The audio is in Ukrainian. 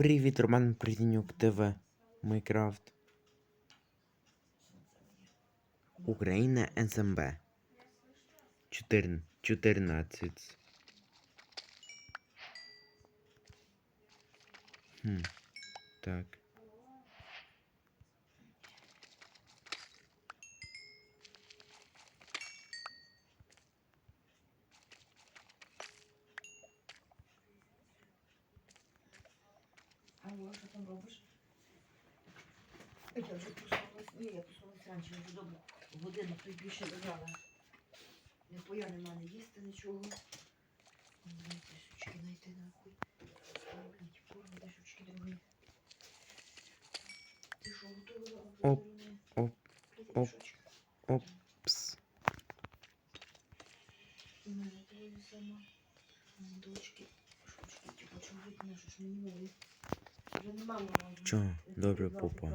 Привіт, Роман Придінюк ТВ. Майкрафт. Україна СМБ. 4, 14. Хм. Так. Алло, що там робиш? Я вже проснулась. Ні, я проснулась раніше, вже добре. Годину тут більше лежала. Не поя нема не їсти нічого. Блять, сучки знайти нахуй. Блять, форму, де сучки другі. Ти що, готова? Оп, оп, Блядь, оп. мішочки. У мене твої сама. Дочки. Шучки, типу, чого видно, що ж мені мовить. Мого. Добре, попа.